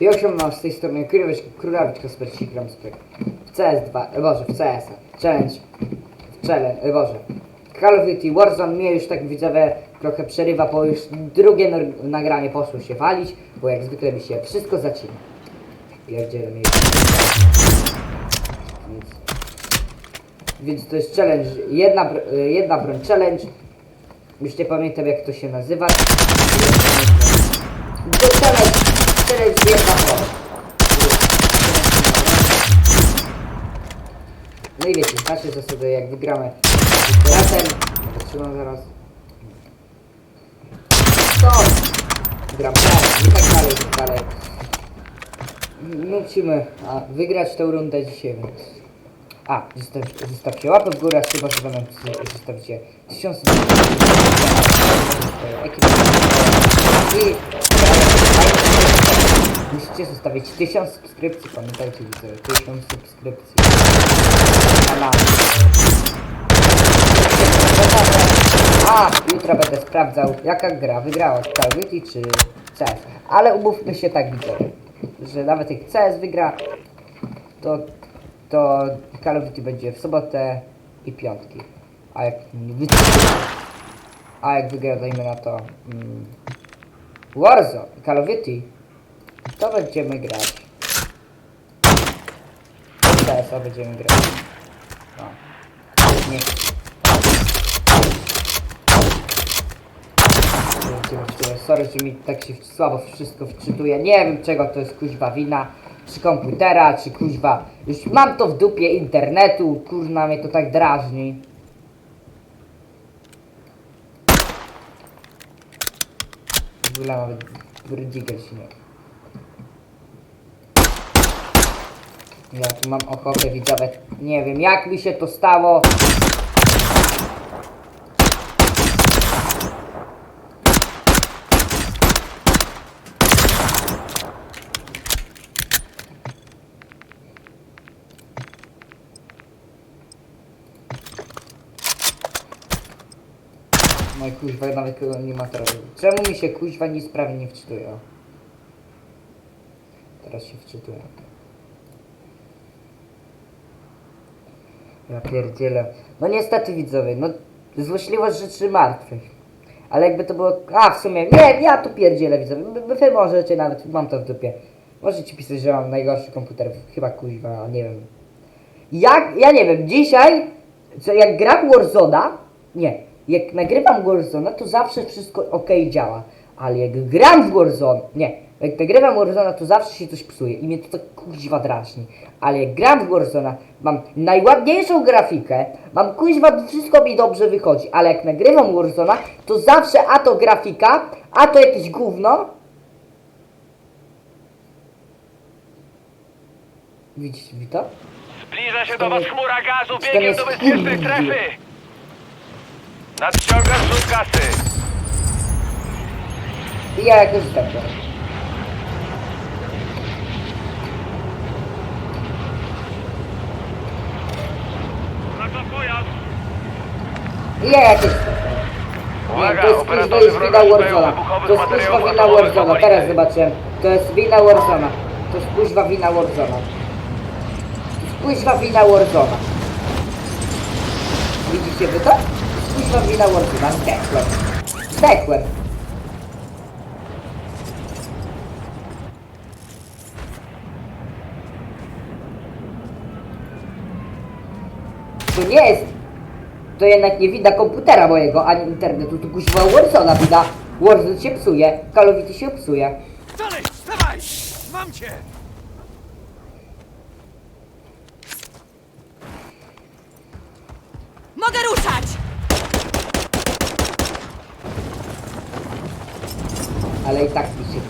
I osiągnął z tej strony Królewicz, Królewicz Kasperski Gramspek. W CS2, e, Boże, w CS. Challenge. W challenge, e, Boże. Call of Duty Warzone mnie już tak widzowie trochę przerywa, bo już drugie nagranie poszło się walić, bo jak zwykle mi się wszystko zacina. Pierdzielę mnie. Więc, więc to jest challenge, jedna, y, jedna broń challenge. Już nie pamiętam jak to się nazywa. Challenge, challenge jedna broń. No i wiecie, znacie zasady jak wygramy razem. Zatrzymam zaraz. To! Gram razem i tak dalej, i tak dalej. Musimy a, wygrać tę rundę dzisiaj, więc... A, zostaw, zostawcie łapę w górę, chyba że będą zostawicie tysiąc i musicie zostawić tysiąc subskrypcji, pamiętajcie widzowie, tysiąc subskrypcji kanału. A, jutro będę sprawdzał, jaka gra wygrała, Call of Duty czy CS. Ale umówmy się tak, widzowie, że nawet jak CS wygra, to, to Call of Duty będzie w sobotę i piątki. A jak. A jak wygra, dajmy na to mm, Warzone, Call of Duty, to będziemy grać. CS-a będziemy grać. No. Nie. Sorry, że mi tak się słabo wszystko wczytuje. Nie wiem czego to jest kuźwa wina. Czy komputera, czy kuźwa. Już mam to w dupie internetu. Kurna mnie to tak drażni. W ogóle nawet brdziger się Ja tu mam ochotę widzowie. Nie wiem jak mi się to stało. No i kuźwa nawet nie ma teraz. Czemu mi się kuźwa nie wczytuje? O. Teraz się wczytuje. Ja pierdzielę. No niestety widzowie, no złośliwość rzeczy martwych. Ale jakby to było... A w sumie, nie, ja tu pierdzielę widzowie. Wy- możecie nawet, mam to w dupie. Możecie pisać, że mam najgorszy komputer. Chyba kuźwa, nie wiem. Jak, ja nie wiem, dzisiaj, co jak gram Warzona, nie, jak nagrywam Warzona, to zawsze wszystko ok działa. Ale jak gram w Warzone, nie, jak nagrywam Warzona, to zawsze się coś psuje i mnie to tak kuźwa drażni. Ale jak gram w Warzona, mam najładniejszą grafikę, mam kuźwa, wszystko mi dobrze wychodzi, ale jak nagrywam Warzona, to zawsze a to grafika, a to jakieś gówno. Widzicie mi to? Zbliża się do was chmura gazu, biegiem do bezpiecznej strefy! Nadciąga zrzut kasy! I ja jakoś tak. I Nie, Uwaga, to jest operatorzy już wroga wina szukają Warzona. wybuchowych To jest kuźwa materiałów wina opałowych Warzona. Teraz zobaczyłem. To jest wina Warzona. To jest kuźwa wina Warzona. To jest kuźwa wina Warzona. Widzicie wy to? To jest wina Warzona. Zdechłem. Zdechłem. To nie jest to jednak nie widać komputera mojego, ani internetu, tu kuźwa Warzona widać. Warzone się psuje, Duty się psuje. Dalej, dawaj! Mam cię! Mogę ruszać! Ale i tak mi się...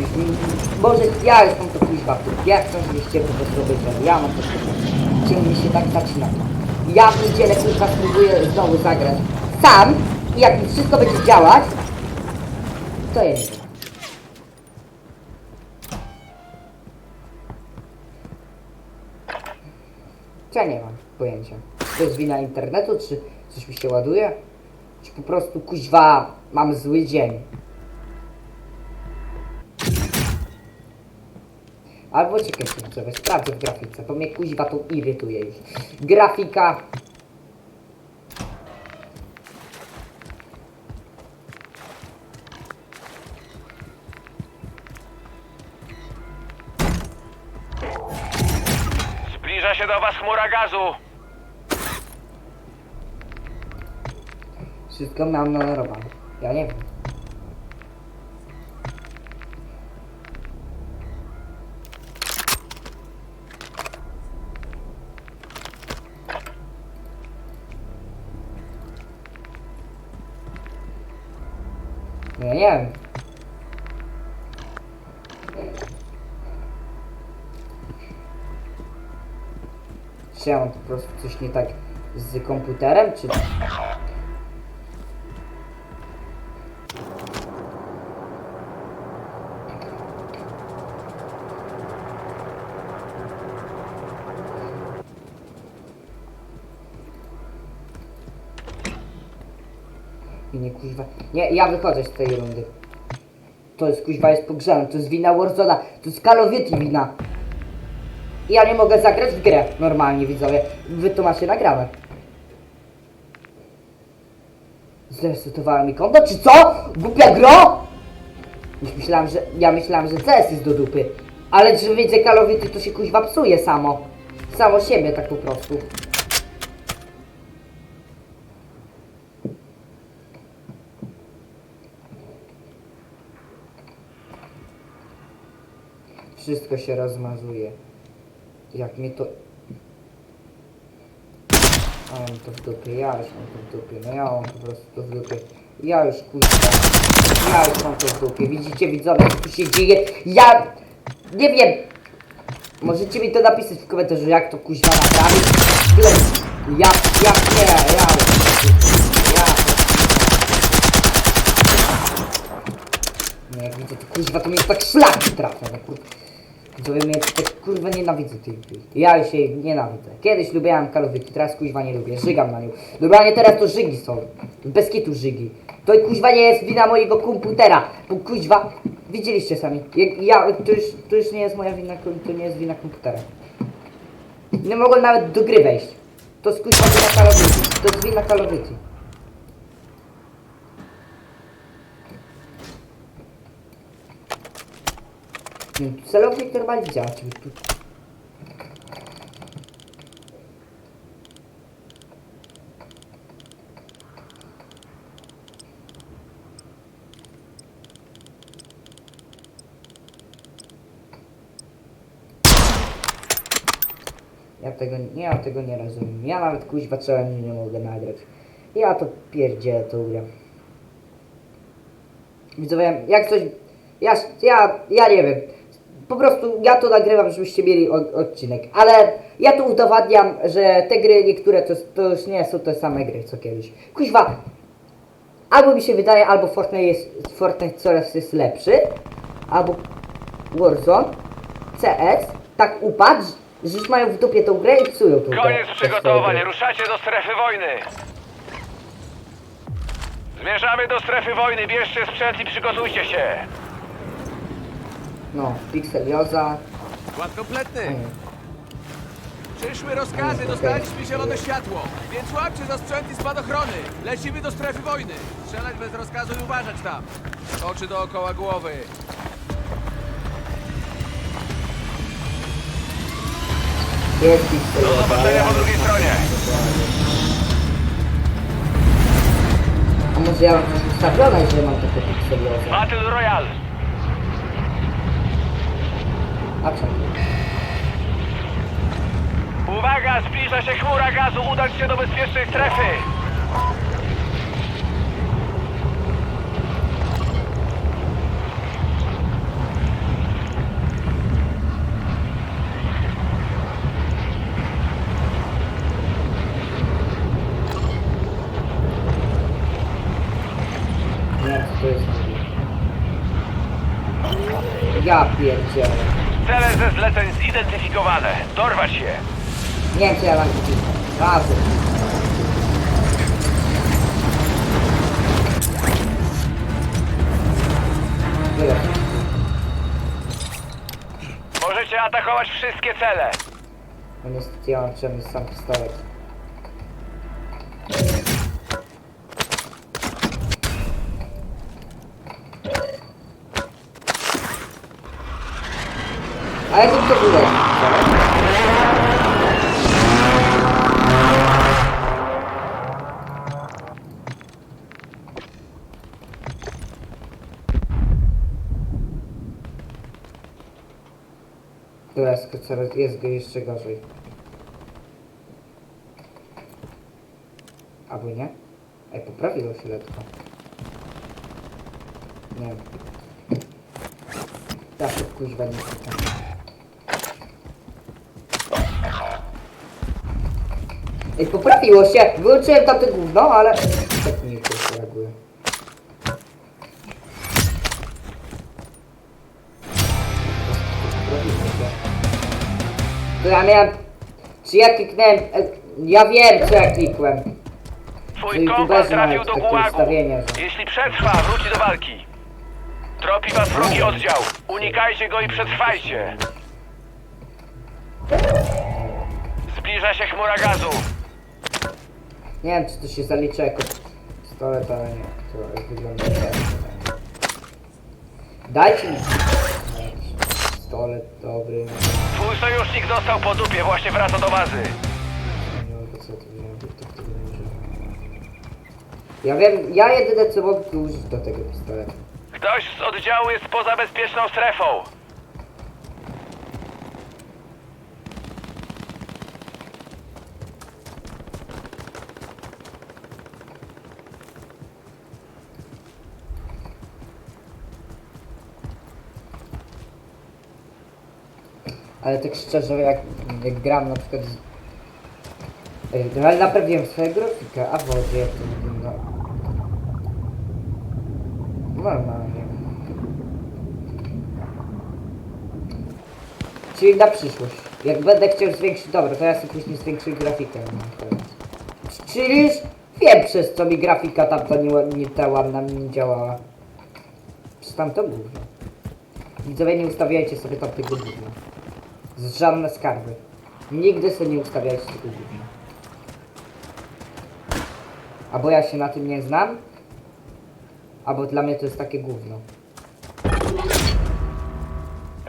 Już mi- Może ja mam to kuźwa ja chcę, żebyście po prostu obejrzeli. Ja mam to kuźwa. Ciągle się tak zaczyna. Ja w niedzielę kurwa spróbuję znowu zagrać sam i jak mi wszystko będzie działać, to wiem. Ja nie mam pojęcia. To jest wina internetu, czy coś mi się ładuje? Czy po prostu kuźwa mam zły dzień? Albo czekajcie, widzowie, sprawdzę w grafice, bo mnie kuźwa to irytuje już. Grafika... Zbliża się do was chmura gazu. Wszystko mam nanorowane. Ja nie wiem. Wiem. Czy ja mam po prostu coś nie tak z komputerem, czy... I nie kuźwa. Nie, ja wychodzę z tej rundy. To jest kuźwa jest pogrzane, to jest wina Warzona, to jest Duty wina. Ja nie mogę zagrać w grę normalnie widzowie. Wy to macie nagrane. Zresetowała mi konto, czy co? Głupia gro? Myślałem, że. Ja myślałem, że CS jest do dupy. Ale że widzę Duty to się kuźwa psuje samo. Samo siebie tak po prostu. Wszystko się rozmazuje. Jak mnie to... A mam to w dupie, ja już mam to w dupie, no ja mam po prostu to w dupie. Ja już kurwa, ja już mam to w dupie. Widzicie widzowie, co tu się dzieje? Ja... Nie wiem. Możecie mi to napisać w komentarzu, jak to kuźwa naprawić. Tyle... Ja... Ja... Nie, ja... Ja... No jak widzę, to kuźwa to mnie tak szlak trafia, no. Mnie tak kurwa nienawidzę tej gry. Ja jej nienawidzę. Kiedyś lubiłem Duty, teraz kuźwa nie lubię, żygam na nią. Normalnie teraz to żygi są. Bez kitu żygi. To kuźwa nie jest wina mojego komputera, bo kuźwa... Widzieliście sami. Ja, to, już, to już nie jest moja wina, to nie jest wina komputera. Nie mogłem nawet do gry wejść. To jest kuźwa wina Duty. To jest wina Call of Duty. Nie, Celownik normalnie działa. Ja tego, ja tego nie rozumiem. Ja nawet kuźwa challenge nie mogę nagrać. Ja to pierdzielę tą grę. Widzowie, jak coś... Ja, ja, ja nie wiem. Po prostu ja to nagrywam, żebyście mieli odcinek. Ale ja tu udowadniam, że te gry niektóre to, to już nie są te same gry co kiedyś. Kuźwa, albo mi się wydaje, albo Fortnite jest Fortnite coraz jest lepszy, albo Warzone, CS, tak upadł, że już mają w dupie tą grę i psują tą grę. Koniec przygotowań, swoje gry. ruszacie do strefy wojny. Zmierzamy do strefy wojny, bierzcie sprzęt i przygotujcie się. No, Pixelioza. Skład kompletny. Przyszły rozkazy, dostaliśmy zielone światło. Więc łapcie za sprzęt i spadochrony. Lecimy do strefy wojny. Strzelać bez rozkazu i uważać tam. Oczy dookoła głowy. Jest Do Pixelioza. zobaczenia po drugiej stronie. A może ja mam coś ustawione, że mam takie Pixelioza? Battle Royale. Uwaga, zbliża się chmura gazu, udać się do bezpiecznej strefy. Nie, jest? Ja pierdzielę. Cele ze zleceń zidentyfikowane. Dorwać się. Nie wiem, co ja mam kupić. Razy. Tyle. Możecie atakować wszystkie cele. No niestety ja mam czemu sam pistolet. Teraz coraz jest jeszcze gorzej. Albo nie? Ej, poprawiło się lekko. Nie wiem. To kuźwa nie chcę. Ej, poprawiło się! Wyłączyłem tamte gówno, ale... miałem... Czy ja kliknąłem... e, Ja wiem, co ja klikłem. Twój Czyli kompan wezmę trafił do takie gułagu. ustawienia, że- Jeśli przetrwa, wróci do walki. Tropi was wrogi oddział. Unikajcie go i przetrwajcie. Zbliża się chmura gazu. Nie wiem, czy to się zalicza jako pistolet, ale nie. To wygląda tak. Dajcie mi pistolet dobry. Twój sojusznik dostał po dupie, właśnie wraca do bazy. Nie wiem, po co to wziąłem, to. Ja wiem, ja jedyne co mogę użyć do tego pistoletu. Ktoś z oddziału jest poza bezpieczną strefą. Ale tak szczerze, jak, jak gram na przykład z... No ale naprawiłem swoją grafikę, a wodzie jak to wygląda. Normalnie. Czyli na przyszłość. Jak będę chciał zwiększyć, dobra, to ja sobie później zwiększę grafikę. koniec. Czyli wiem przez co mi grafika tamta nie, nie ta ładna mi nie działała. Przez tamto gówno. Widzowie nie ustawiajcie sobie tamtego gówna. Z żadne skarby. Nigdy sobie nie ustawiajcie tego gówna. Albo ja się na tym nie znam, albo dla mnie to jest takie gówno.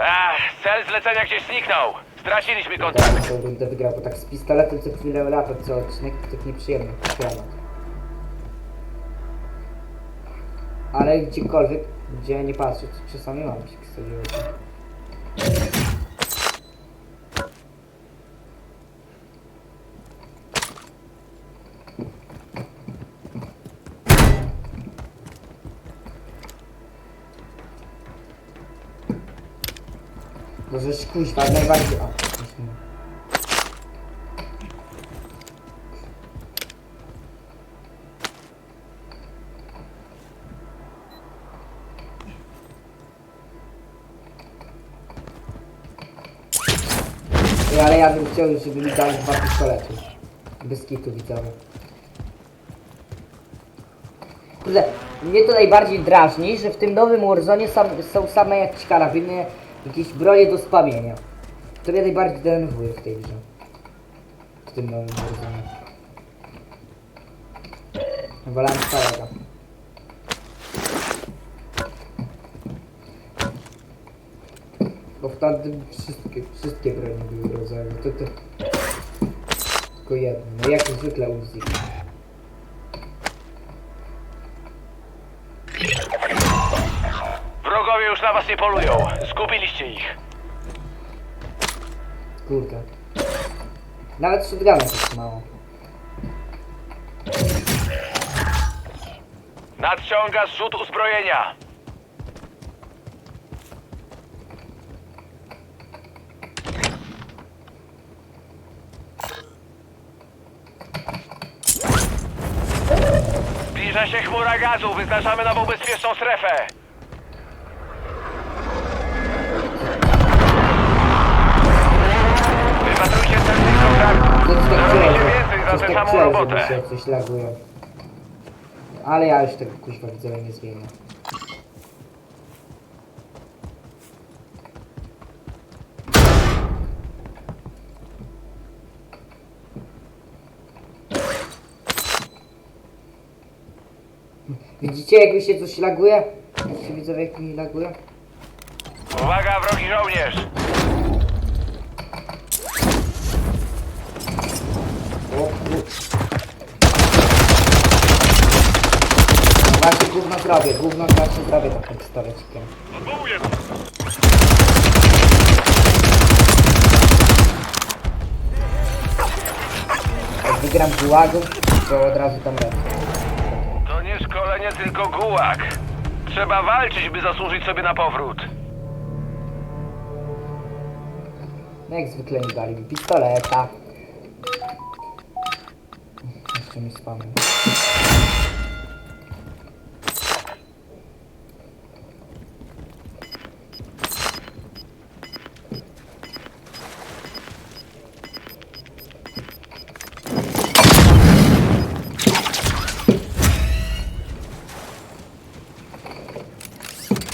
Ach, cel zlecenia gdzieś zniknął. Straciliśmy Tak, kontakt. tą rundę wygrał, bo tak z pistoletem co chwilę lata, co odcinek, to tak nieprzyjemny temat. Ale gdziekolwiek, gdzie nie patrzę, to czasami mam się pistolet. Możesz kuźwa najbardziej... O, już nie. Ej, ale ja bym chciał, żeby mi dali dwa pistolety. Bez kitu widzowie. Kurde, mnie to najbardziej drażni, że w tym nowym Warzone sam, są same jakieś karabiny, jakieś bronie do spamienia. To mnie najbardziej denerwuje w tej grze. W tym nowym Warzone. Wolałem starego. Bo w tamtym wszystkie, wszystkie bronie były rodzaje. To, to... Tylko jedno. No jak zwykle Uzi. Wrogowie już na was nie polują. Zgubiliście ich. Kurde. Nawet shotguna tak mało. Nadciąga zrzut uzbrojenia. Zbliża się chmura gazu. Wyznaczamy nową bezpieczną strefę. Zrobicie więcej za tę samą robotę. się coś laguje. Ale ja już tego kuźwa widzowie nie zmienię. Widzicie jak mi się coś laguje? Widzicie widzowie jak mi laguje? Uwaga, wrogi żołnierz! Właśnie gówno właśnie zrobię takim pistolecikiem. Jak wygram gułagów, to od razu tam lecę. To nie szkolenie, tylko gułak. Trzeba walczyć, by zasłużyć sobie na powrót. No jak zwykle mi dali mi pistoleta. Jeszcze mi spamy.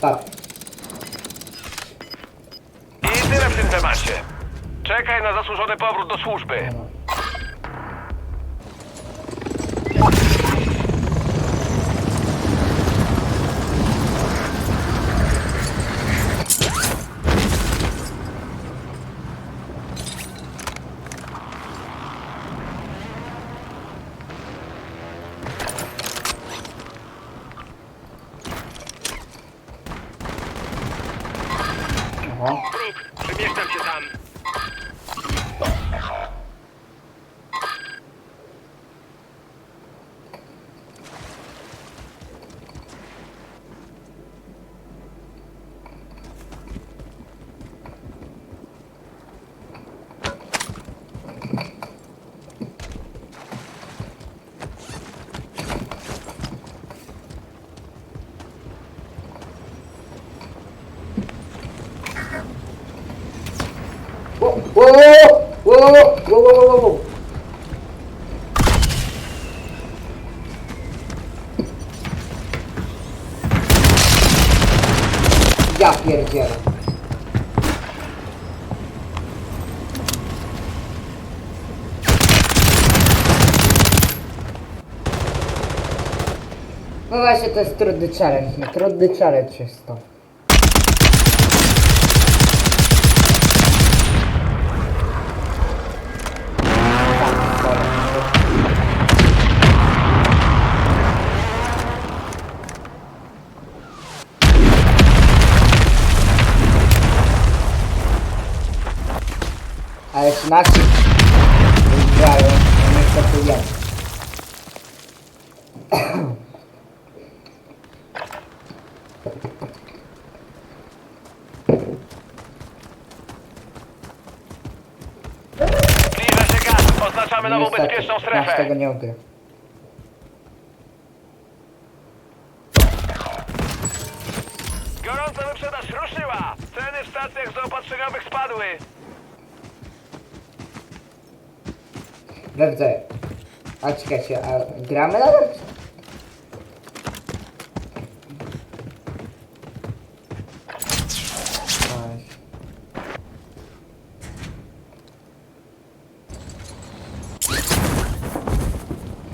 Tak. I tyle w tym temacie. Czekaj na zasłużony powrót do służby. No. Oho. Przemieszczam się tam. Whoa, whoa, whoa, whoa, whoa, whoa, whoa. Ja pierdzielę. No właśnie, to jest trudny challenge, no trudny challenge jest to. Nasi wygrają, no niestety nie. Zbliża się gaz. Oznaczamy nową bezpieczną Nasz strefę. tego nie ugra. Gorąca wyprzedaż ruszyła. Ceny w stacjach zaopatrzeniowych spadły. Dobrze. A czekajcie, a gramy? Oj.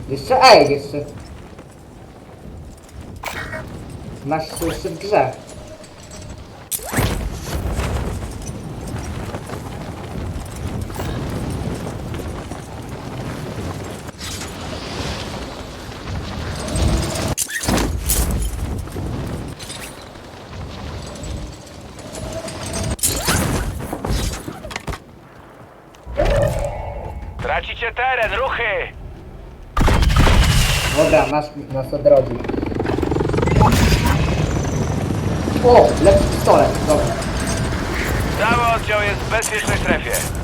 Jeszcze, ej, jeszcze. Masz jeszcze w grze. Teren, ruchy. Dobra, masz nas odrodzi. O, lepszy pistolet, dobra. Cały oddział jest w bezpiecznej strefie.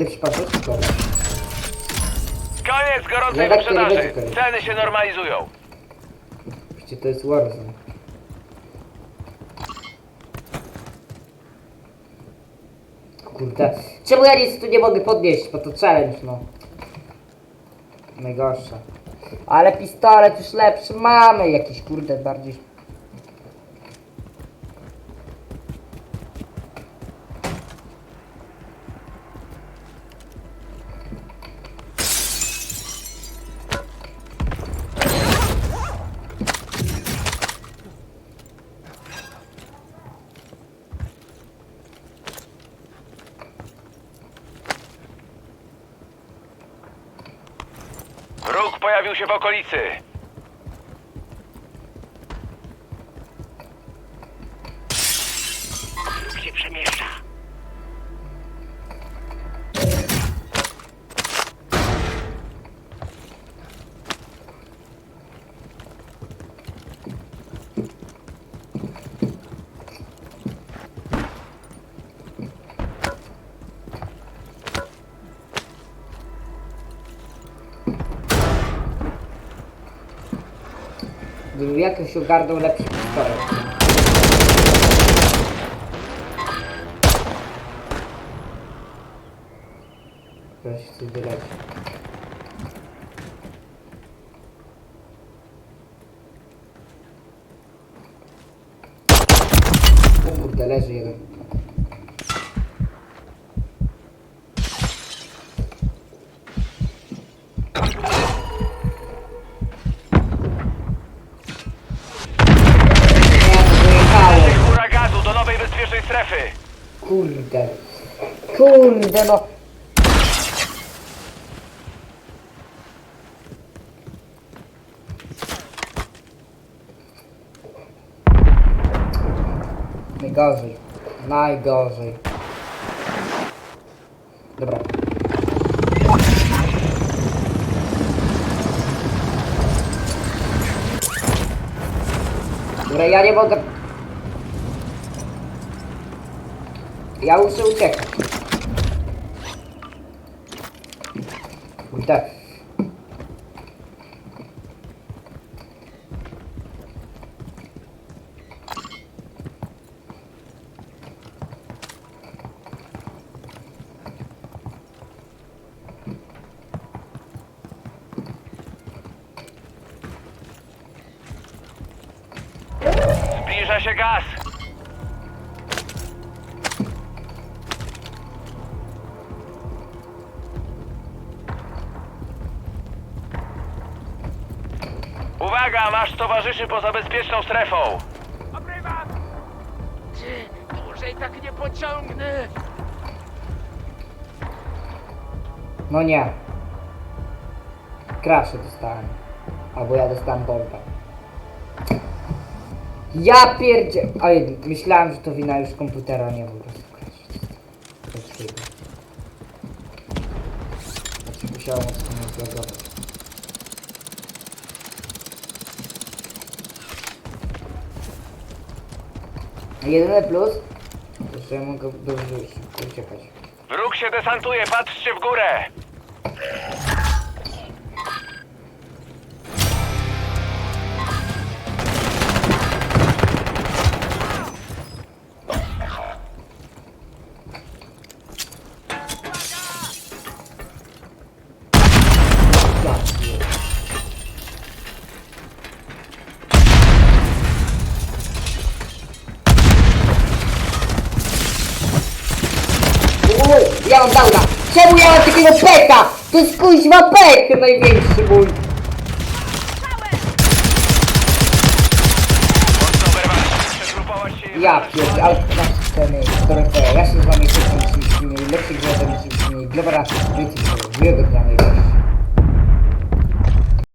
Lepszy patrzeć, dobra. Koniec gorącej wyprzedaży. będzie koniec. Ceny się normalizują. Wiecie, to jest Warzone. Kurde, Czemu ja nic tu nie mogę podnieść? Bo to challenge, no. Najgorsze. Ale pistolet już lepszy mamy. Jakiś kurde bardziej... Wróg pojawił się w okolicy. Jakoś ogarnął lepszy pistolet. Teraz chcę wyleć. O kurde, leży jeden. Kurde no. Najgorzej. Najgorzej. Dobra. Dobra, ja nie mogę... Ja muszę uciekać. Kurde. Uwaga, masz towarzyszy poza bezpieczną strefą. Obrywam! Dłużej tak nie pociągnę! No nie. Kraszę dostałem. Albo ja dostałem bombę. Ja pierdzie... Oj, myślałem, że to wina już komputera, nie po prostu. Znaczy musiałem Jedyny plus, że ja mogę dobrze uciekać. Wróg się desantuje, patrzcie w górę. Jest kuźwa pek największy mój!